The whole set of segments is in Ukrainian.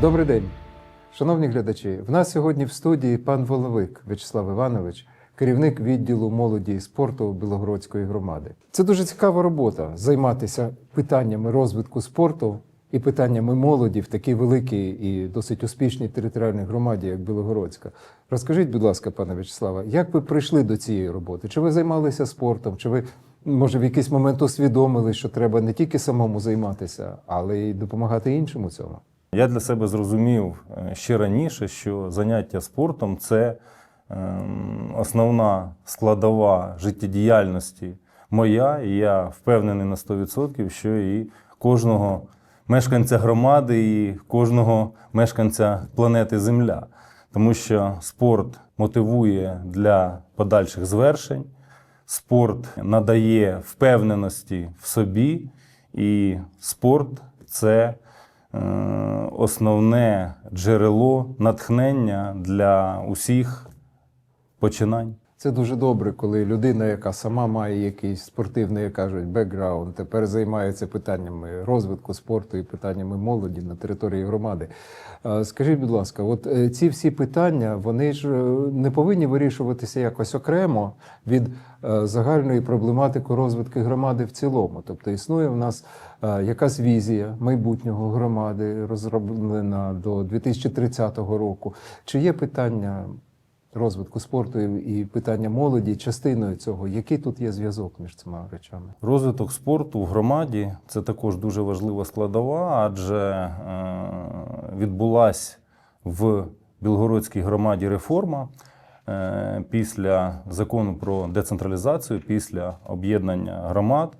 Добрий день, шановні глядачі. В нас сьогодні в студії пан Воловик В'ячеслав Іванович, керівник відділу молоді і спорту Білогородської громади. Це дуже цікава робота займатися питаннями розвитку спорту і питаннями молоді в такій великій і досить успішній територіальній громаді, як Білогородська. Розкажіть, будь ласка, пане В'ячеславе, як ви прийшли до цієї роботи? Чи ви займалися спортом? Чи ви може в якийсь момент усвідомили, що треба не тільки самому займатися, але й допомагати іншим у цьому? Я для себе зрозумів е, ще раніше, що заняття спортом це ем, основна складова життєдіяльності моя, і я впевнений на 100%, що і кожного мешканця громади, і кожного мешканця планети Земля. Тому що спорт мотивує для подальших звершень, спорт надає впевненості в собі, і спорт це основне джерело натхнення для усіх починань. Це дуже добре, коли людина, яка сама має якийсь спортивний, як кажуть, бекграунд, тепер займається питаннями розвитку спорту і питаннями молоді на території громади. Скажіть, будь ласка, от е, ці всі питання вони ж е, не повинні вирішуватися якось окремо від е, загальної проблематики розвитку громади в цілому. Тобто існує в нас якась візія майбутнього громади, розроблена до 2030 року. Чи є питання розвитку спорту і питання молоді частиною цього. Який тут є зв'язок між цими речами? Розвиток спорту в громаді це також дуже важлива складова, адже е, відбулась в Білгородській громаді реформа е, після закону про децентралізацію, після об'єднання громад.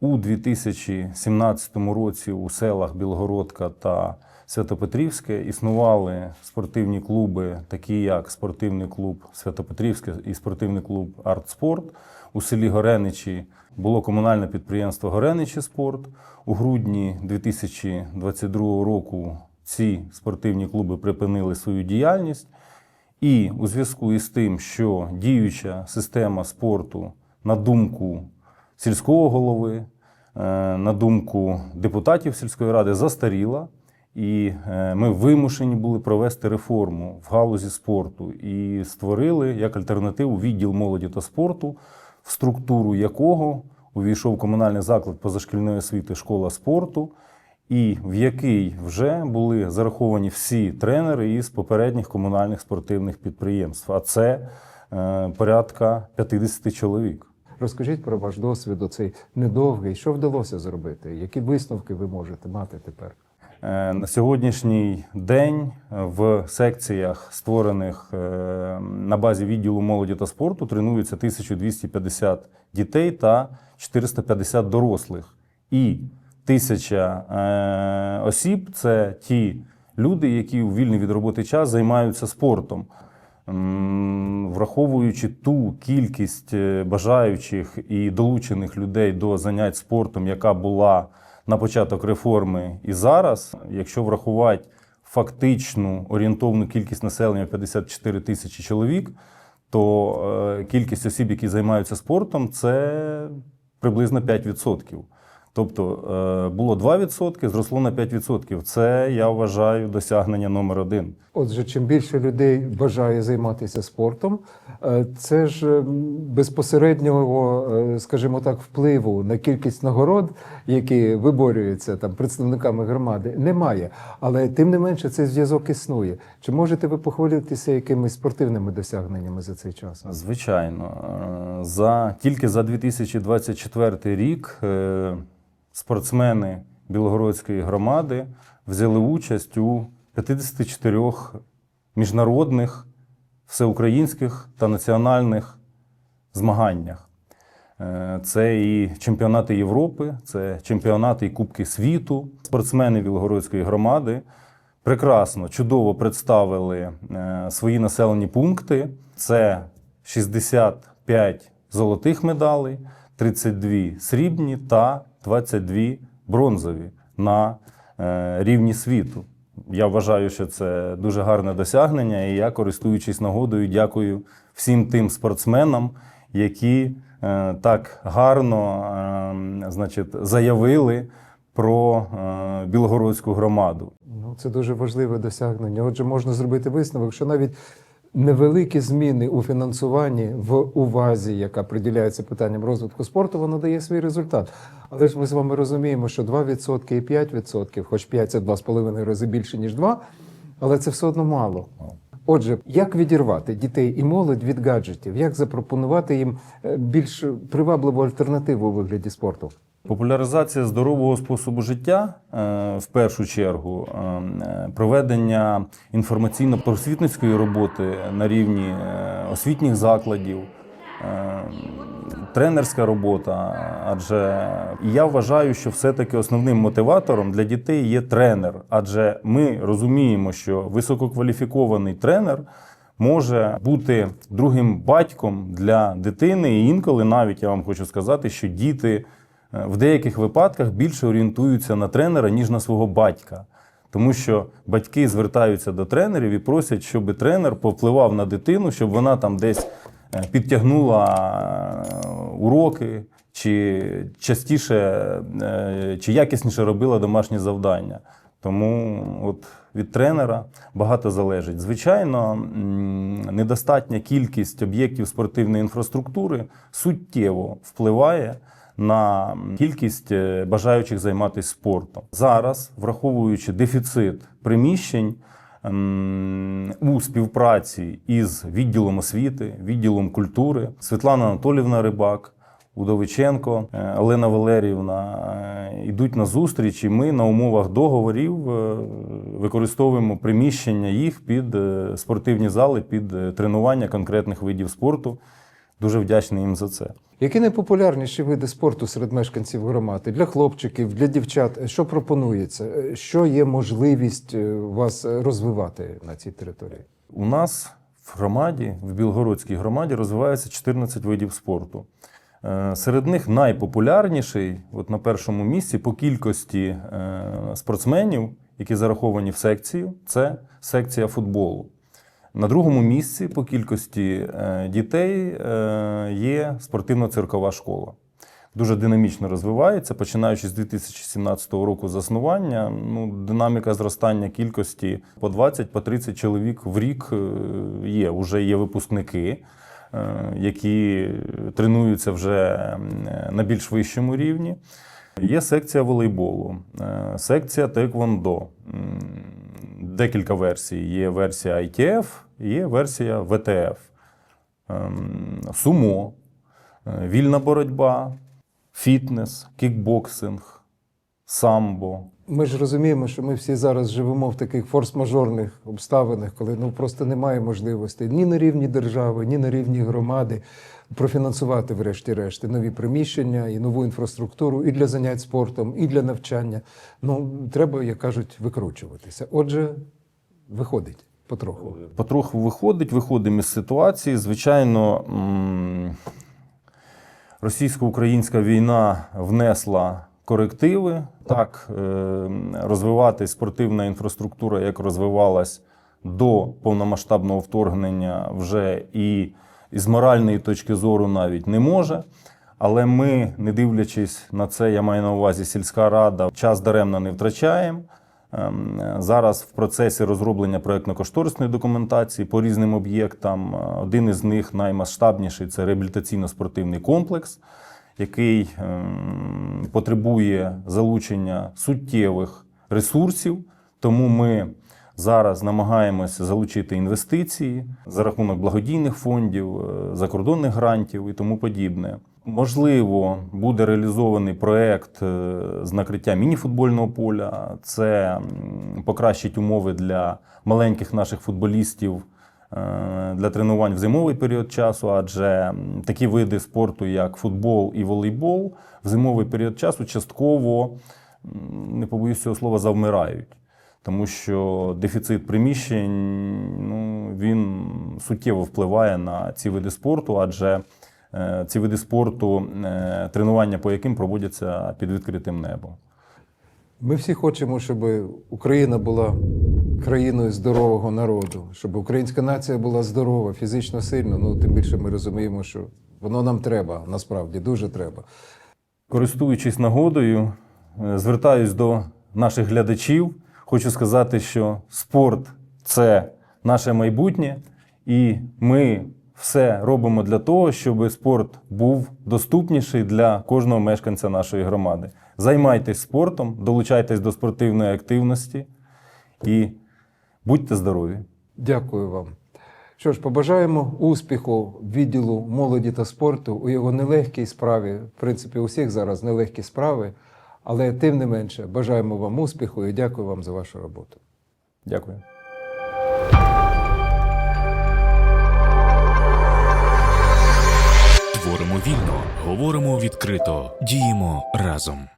У 2017 році у селах Білгородка та Святопетрівське існували спортивні клуби, такі як спортивний клуб Святопетрівське і спортивний клуб Артспорт. У селі Гореничі було комунальне підприємство Гореничі Спорт. У грудні 2022 року ці спортивні клуби припинили свою діяльність. І у зв'язку із тим, що діюча система спорту, на думку сільського голови, е, на думку депутатів сільської ради, застаріла. І е, ми вимушені були провести реформу в галузі спорту і створили як альтернативу відділ молоді та спорту, в структуру якого увійшов комунальний заклад позашкільної освіти школа спорту, і в який вже були зараховані всі тренери із попередніх комунальних спортивних підприємств. А це е, порядка 50 чоловік. Розкажіть про ваш досвід, оцей недовгий. Що вдалося зробити? Які висновки ви можете мати тепер? Е, На сьогоднішній день в секціях, створених е, на базі відділу молоді та спорту, тренуються 1250 дітей та 450 дорослих. І тисяча е, осіб це ті люди, які у вільний від роботи час займаються спортом. Враховуючи ту кількість е, бажаючих і долучених людей до занять спортом, яка була на початок реформи і зараз, якщо врахувати фактичну орієнтовну кількість населення 54 тисячі чоловік, то е, кількість осіб, які займаються спортом, це приблизно 5%. Тобто е, було 2%, зросло на 5%. Це я вважаю досягнення номер один. Отже, чим більше людей бажає займатися спортом, е, це ж безпосереднього, е, скажімо так, впливу на кількість нагород, які виборюються там представниками громади, немає. Але тим не менше цей зв'язок існує. Чи можете ви похвалитися якимись спортивними досягненнями за цей час? Звичайно, за тільки за 2024 рік спортсмени Білогородської громади взяли участь у 54 міжнародних, всеукраїнських та національних змаганнях. Е, Це і чемпіонати Європи, це чемпіонати і Кубки світу. Спортсмени Білогородської громади прекрасно, чудово представили е, свої населені пункти. Це 65 золотих медалей, 32 срібні та 22 бронзові на е, рівні світу. Я вважаю, що це дуже гарне досягнення, і я, користуючись нагодою, дякую всім тим спортсменам, які е, так гарно е, значить, заявили про Білгородську громаду. Ну, це дуже важливе досягнення. Отже, можна зробити висновок, що навіть невеликі зміни у фінансуванні в увазі, яка приділяється питанням розвитку спорту, воно дає свій результат. Але ж ми з вами розуміємо, що 2% і 5%, хоч 5 це 2,5 рази більше, ніж 2, але це все одно мало. Отже, як відірвати дітей і молодь від гаджетів? Як запропонувати їм е, більш привабливу альтернативу у вигляді спорту? Популяризація здорового способу життя е, в першу чергу, е, проведення інформаційно-просвітницької роботи на рівні е, освітніх закладів, тренерська робота. Адже я вважаю, що все-таки основним мотиватором для дітей є тренер, адже ми розуміємо, що висококваліфікований тренер. Може бути другим батьком для дитини, і інколи навіть я вам хочу сказати, що діти в деяких випадках більше орієнтуються на тренера, ніж на свого батька. Тому що батьки звертаються до тренерів і просять, щоб тренер повпливав на дитину, щоб вона там десь е, підтягнула е, уроки, чи частіше, е, чи якісніше робила домашні завдання. Тому от від тренера багато залежить. Звичайно, недостатня кількість об'єктів спортивної інфраструктури суттєво впливає на кількість е, бажаючих займатися спортом. Зараз, враховуючи дефіцит приміщень у співпраці із відділом освіти, відділом культури, Світлана Анатолівна Рибак. Удовиченко, е, Олена Валеріївна е, йдуть на зустріч, і ми на умовах договорів використовуємо приміщення їх під спортивні зали, під тренування конкретних видів спорту. Дуже вдячний їм за це. Які найпопулярніші види спорту серед мешканців громади для хлопчиків, для дівчат? Що пропонується? Е, Що є можливість е, вас е, розвивати на цій території? У нас в громаді, в Білгородській громаді, розвивається 14 видів спорту. Е, Серед них найпопулярніший, от на першому місці по кількості е, спортсменів, які зараховані в секцію, це секція футболу. На другому місці по кількості е, дітей е, є спортивно-циркова школа. Дуже динамічно розвивається, починаючи з 2017 року заснування. Ну, динаміка зростання кількості по 20 по 30 чоловік в рік е, є. Уже є випускники, які тренуються вже на більш вищому рівні. Є секція волейболу, секція теквондо. Декілька версій. Є версія ITF, є версія ВТФ, Ем, сумо, е, вільна боротьба, фітнес, кікбоксинг, самбо. Ми ж розуміємо, що ми всі зараз живемо в таких форс-мажорних обставинах, коли ну просто немає можливостей ні на рівні держави, ні на рівні громади профінансувати, врешті-решт, нові приміщення і нову інфраструктуру і для занять спортом, і для навчання. Ну треба, як кажуть, викручуватися. Отже, виходить потроху. Потроху виходить, виходимо із ситуації. Звичайно, російсько-українська війна внесла корективи. Так, е, розвивати спортивна інфраструктура, як розвивалась до повномасштабного вторгнення, вже і з моральної точки зору навіть не може. Але ми, не дивлячись на це, я маю на увазі сільська рада, час даремно не втрачаємо. Ем, Зараз в процесі розроблення проєктно-кошторисної документації по різним об'єктам. Е, Один із них наймасштабніший це реабілітаційно-спортивний комплекс, який ем, потребує залучення суттєвих ресурсів. Тому ми зараз намагаємося залучити інвестиції за рахунок благодійних фондів, е, закордонних грантів і тому подібне. Можливо, буде реалізований проект е, з накриття мініфутбольного поля. Це покращить умови для маленьких наших футболістів для тренувань в зимовий період часу, адже такі види спорту, як футбол і волейбол, в зимовий період часу частково, не побоюсь цього слова, завмирають. Тому що дефіцит приміщень ну, він суттєво впливає на ці види спорту, адже е, ці види спорту, е, тренування по яким проводяться під відкритим небом. Ми всі хочемо, щоб Україна була країною здорового народу, щоб українська нація була здорова, фізично сильна. Ну тим більше ми розуміємо, що воно нам треба, насправді дуже треба. Користуючись нагодою, е, звертаюсь до наших глядачів. Хочу сказати, що спорт це наше майбутнє, і ми все робимо для того, щоб спорт був доступніший для кожного мешканця нашої громади. Займайтесь спортом, долучайтесь до спортивної активності і будьте здорові! Дякую вам. Що ж, побажаємо успіху відділу молоді та спорту у його нелегкій справі. В принципі, у всіх зараз нелегкі справи, але тим не менше бажаємо вам успіху і дякую вам за вашу роботу. Дякую. Творимо вільно, говоримо відкрито, діємо разом.